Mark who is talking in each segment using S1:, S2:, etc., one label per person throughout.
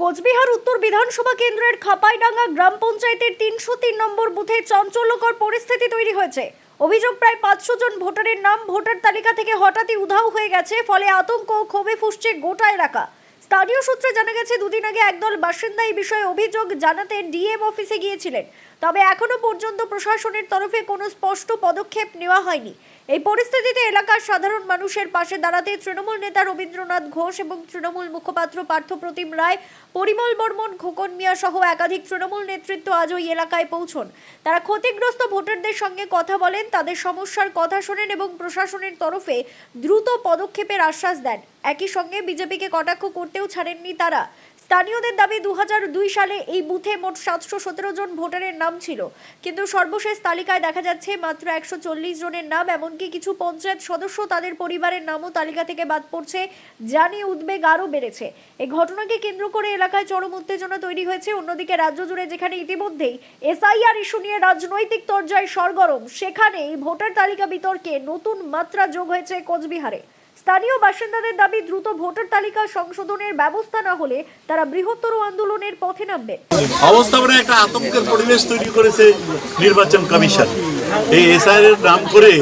S1: কোচবিহার উত্তর বিধানসভা কেন্দ্রের খাপাইডাঙ্গা গ্রাম পঞ্চায়েতের তিনশো তিন নম্বর বুথে চাঞ্চল্যকর পরিস্থিতি তৈরি হয়েছে। অভিযোগ প্রায় পাঁচশো জন ভোটারের নাম ভোটার তালিকা থেকে হঠাৎই উধাও হয়ে গেছে, ফলে আতঙ্ক ও ক্ষোভে ফুসছে গোটা এলাকা। স্থানীয় সূত্রে জানা গেছে, দুদিন আগে একদল বাসিন্দা এই বিষয়ে অভিযোগ জানাতে ডিএম অফিসে গিয়েছিলেন। তবে এখনও পর্যন্ত প্রশাসনের তরফে কোনো স্পষ্ট পদক্ষেপ নেওয়া হয়নি। এই পরিস্থিতিতে এলাকার সাধারণ মানুষের পাশে দাঁড়াতে তৃণমূল নেতা রবীন্দ্রনাথ ঘোষ এবং তৃণমূল মুখপাত্র পার্থপ্রতিম রায়, পরিমল বর্মন, খোকন মিয়া সহ একাধিক তৃণমূল নেতৃত্ব আজ ওই এলাকায় পৌঁছন। তারা ক্ষতিগ্রস্ত ভোটারদের সঙ্গে কথা বলেন, তাদের সমস্যার কথা শোনেন এবং প্রশাসনের তরফে দ্রুত পদক্ষেপের আশ্বাস দেন। একই সঙ্গে বিজেপিকে কটাক্ষ করতেও ছাড়েননি তারা। স্থানীয়দের দাবি দু সালে এই বুথে মোট সাতশো সতেরো জন ভোটারের নাম ছিল। কিন্তু সর্বশেষ তালিকায় দেখা যাচ্ছে মাত্র একশো চল্লিশ জনের নাম, এমনকি কিছু পঞ্চায়েত সদস্য তাদের পরিবারের নামও তালিকা থেকে বাদ পড়ছে নিয়ে উদ্বেগ আরও বেড়েছে। এই ঘটনাকে কেন্দ্র করে এলাকায় চরম উত্তেজনা তৈরি হয়েছে। অন্যদিকে রাজ্য জুড়ে যেখানে ইতিমধ্যেই এসআইআর ইস্যু নিয়ে রাজনৈতিক তরজায় সরগরম সেখানে এই ভোটার তালিকা বিতর্কে নতুন মাত্রা যোগ হয়েছে কোচবিহারে। স্থানীয় বাসিন্দাদের দাবি, দ্রুত ভোটার তালিকা সংশোধনের ব্যবস্থা না হলে তারা বৃহত্তর আন্দোলনের পথে নামবে।
S2: অবস্থাপনে একটা আতঙ্কের পরিবেশ তৈরি করেছে নির্বাচন কমিশন। এই এসআই এর নাম করে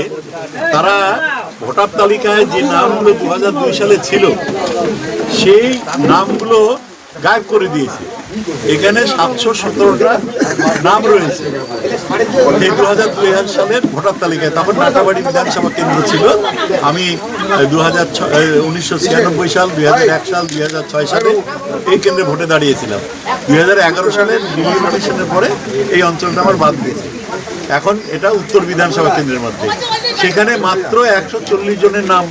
S2: তারা ভোটার তালিকায় যে নামগুলো দু হাজার দুই সালে ছিল, সেই নামগুলো গায়েব করে দিয়েছে। এখানে সাতশো সতেরোটা নাম রয়েছে। এই দু হাজার দুই সালের ভোটার তালিকায়। তখন নাটাবাড়ি বিধানসভা কেন্দ্র ছিল। আমি দু হাজার উনিশশো ছিয়ানব্বই সাল, দুই হাজার এক সাল, দুই হাজার ছয় সালে এই কেন্দ্রে ভোটে দাঁড়িয়েছিলাম। দুই হাজার এগারো সালের ডিলিমিটেশনের পরে এই অঞ্চলটা আমার বাদ দিয়েছে। এখন এটা উত্তর বিধানসভা কেন্দ্রের মধ্যে। সেখানে মাত্র একশো চল্লিশ জনের নাম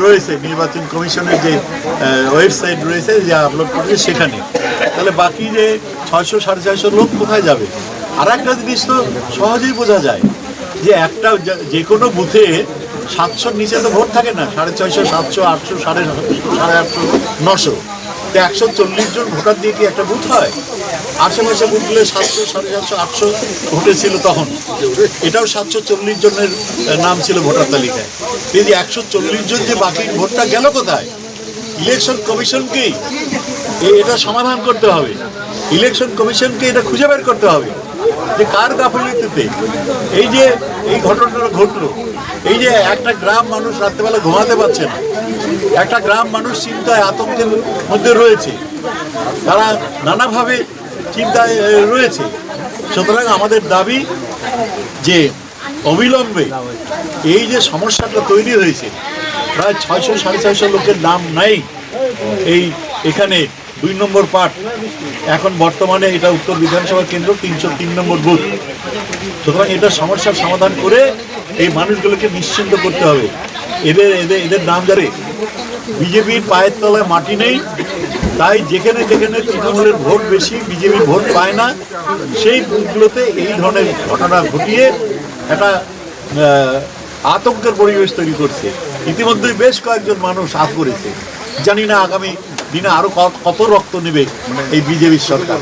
S2: রয়েছে, নির্বাচন কমিশনের যে ওয়েবসাইট রয়েছে, যে আপলোড করেছে সেখানে। তাহলে বাকি যে ছয়শো, সাড়ে ছয়শো লোক কোথায় যাবে? আর একটা জিনিস তো সহজেই বোঝা যায় যে একটা যে- কোনো বুথে সাতশোর নিচে তো ভোট থাকে না, সাড়ে ছয়শো, সাতশো, আটশো, সাড়ে সাড়ে আটশো, নশো। তো একশো চল্লিশ জন ভোটার দিয়ে কি একটা বুথ হয়? আশেপাশে বুথগুলো সাতশো, সাড়ে সাতশো, আটশো ভোটে ছিল তখন। এটাও সাতশো চল্লিশ জনের নাম ছিল ভোটার তালিকায়। এই যে একশো চল্লিশ জন যে বাকি ভোটটা গেল কোথায়? ইলেকশন কমিশনকেই এ- এটা সমাধান করতে হবে। ইলেকশন কমিশনকে এটা খুঁজে বের করতে হবে। যে কার গাফিলতিতে? এই যে এই ঘটনাটা ঘটলো, এই যে একটা গ্রাম মানুষ রাত্রেবেলা ঘুমাতে পারছে না একটা গ্রাম মানুষ চিন্তায়, আতঙ্কের মধ্যে রয়েছে। তারা নানাভাবে চিন্তায় রয়েছে। সুতরাং আমাদের দাবি যে অবিলম্বে এই যে সমস্যাটা তৈরি হয়েছে, প্রায় ছয়শো, সাড়ে ছয়শো লোকের নাম নাই। এই এখানে দুই নম্বর পার্ট। এখন বর্তমানে এটা উত্তর বিধানসভা কেন্দ্র, তিনশো তিন নম্বর বুথ। সুতরাং এটা সমস্যার সমাধান করে এই মানুষগুলোকে নিশ্চিন্ত করতে হবে। এদের এদের এদের নাম জানে বিজেপির পায়ের তলায় মাটি নেই, তাই যেখানে যেখানে তৃণমূলের ভোট বেশি বিজেপি ভোট পায় না, সেই বুথগুলোতে এই ধরনের ঘটনা ঘটিয়ে একটা আতঙ্কের পরিবেশ তৈরি করছে। ইতিমধ্যেই বেশ কয়েকজন মানুষ আত করেছে। জানি না আগামী দিনে আরও ক- কত রক্ত নেবে এই বিজেপির সরকার।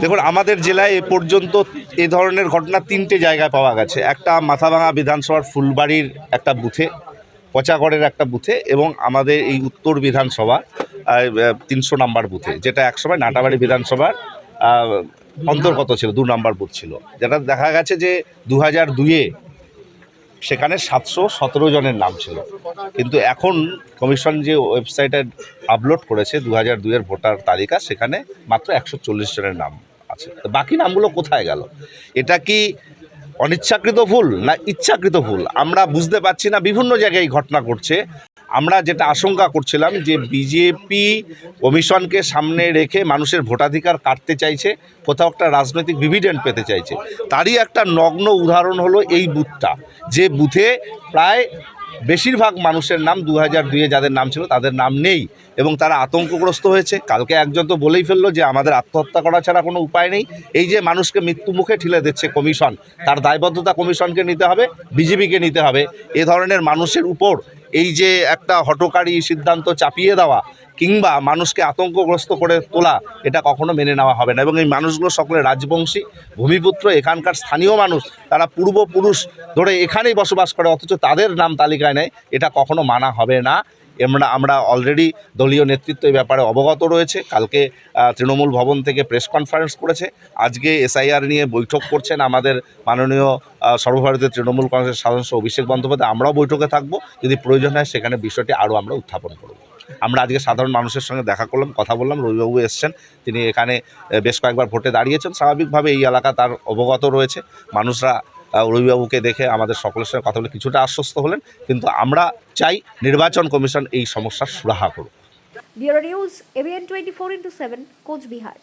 S3: দেখুন, আমাদের জেলায় এ পর্যন্ত এ ধরনের ঘটনা তিনটে জায়গায় পাওয়া গেছে। একটা মাথাভাঙা বিধানসভার ফুলবাড়ির একটা বুথে পচাগড়ের একটা বুথে এবং আমাদের এই উত্তর বিধানসভা তিনশো নাম্বার বুথে, যেটা একসময় নাটাবাড়ি বিধানসভার অন্তর্গত ছিল, দু নাম্বার বুথ ছিল। যেটা দেখা গেছে যে দু হাজার দুইয়ে সেখানে সাতশো সতেরো জনের নাম ছিল। কিন্তু এখন কমিশন যে ওয়েবসাইটে আপলোড করেছে দু হাজার দুইয়ের ভোটার তালিকা, সেখানে মাত্র একশো চল্লিশ জনের নাম আছে। বাকি নামগুলো কোথায় গেল? এটা কি অনিচ্ছাকৃত ভুল না ইচ্ছাকৃত ভুল? আমরা বুঝতে পারছি না, বিভিন্ন জায়গায় ঘটনা ঘটছে। আমরা যেটা আশঙ্কা করছিলাম যে বিজেপি কমিশনকে সামনে রেখে মানুষের ভোটাধিকার কাটতে চাইছে, কোথাও একটা রাজনৈতিক ডিভিডেন্ড পেতে চাইছে। তারই একটা নগ্ন উদাহরণ হলো এই বুথটা। যে বুথে প্রায় বেশিরভাগ মানুষের নাম দু হাজার দুইয়ে যাদের নাম ছিল তাদের নাম নেই। এবং তারা আতঙ্কগ্রস্ত হয়েছে। কালকে একজন তো বলেই ফেলল যে আমাদের আত্মহত্যা করা ছাড়া কোনো উপায় নেই। এই যে মানুষকে মৃত্যু মুখে ঠেলে দিচ্ছে কমিশন, তার দায়বদ্ধতা কমিশনকে নিতে হবে বিজেপিকে নিতে হবে। এ ধরনের মানুষের উপর এই যে একটা হটকারী সিদ্ধান্ত চাপিয়ে দেওয়া কিংবা মানুষকে আতঙ্কগ্রস্ত করে তোলা, এটা কখনো মেনে নেওয়া হবে না। এবং এই মানুষগুলো সকলে রাজবংশী, ভূমিপুত্র, এখানকার স্থানীয় মানুষ, তারা পূর্বপুরুষ ধরে এখানেই বসবাস করে, অথচ তাদের নাম তালিকায় নেয়, এটা কখনো মানা হবে না। আমরা আমরা অলরেডি দলীয় নেতৃত্ব এই ব্যাপারে অবগত রয়েছে। কালকে তৃণমূল ভবন থেকে প্রেস কনফারেন্স করেছে। আজকে এসআইআর নিয়ে বৈঠক করছেন আমাদের মাননীয় সর্বভারতীয় তৃণমূল কংগ্রেসের সাধারণ অভিষেক বন্দ্যোপাধ্যায়। আমরাও বৈঠকে থাকব। যদি প্রয়োজন হয় সেখানে বিষয়টি আরও আমরা উত্থাপন করব। আমরা আজকে সাধারণ মানুষের সঙ্গে দেখা করলাম, কথা বললাম। রবিবাবু এসছেন। তিনি এখানে বেশ কয়েকবার ভোটে দাঁড়িয়েছেন। স্বাভাবিকভাবে এই এলাকা তার অবগত রয়েছে। মানুষরা রবিবাবুকে দেখে আমাদের সকলের সঙ্গে কথা বলে কিছুটা আশ্বস্ত হলেন, কিন্তু আমরা চাই নির্বাচন কমিশন এই সমস্যার সুরাহা করুক।
S1: Bureau news AVN twenty four into seven Coochbehar.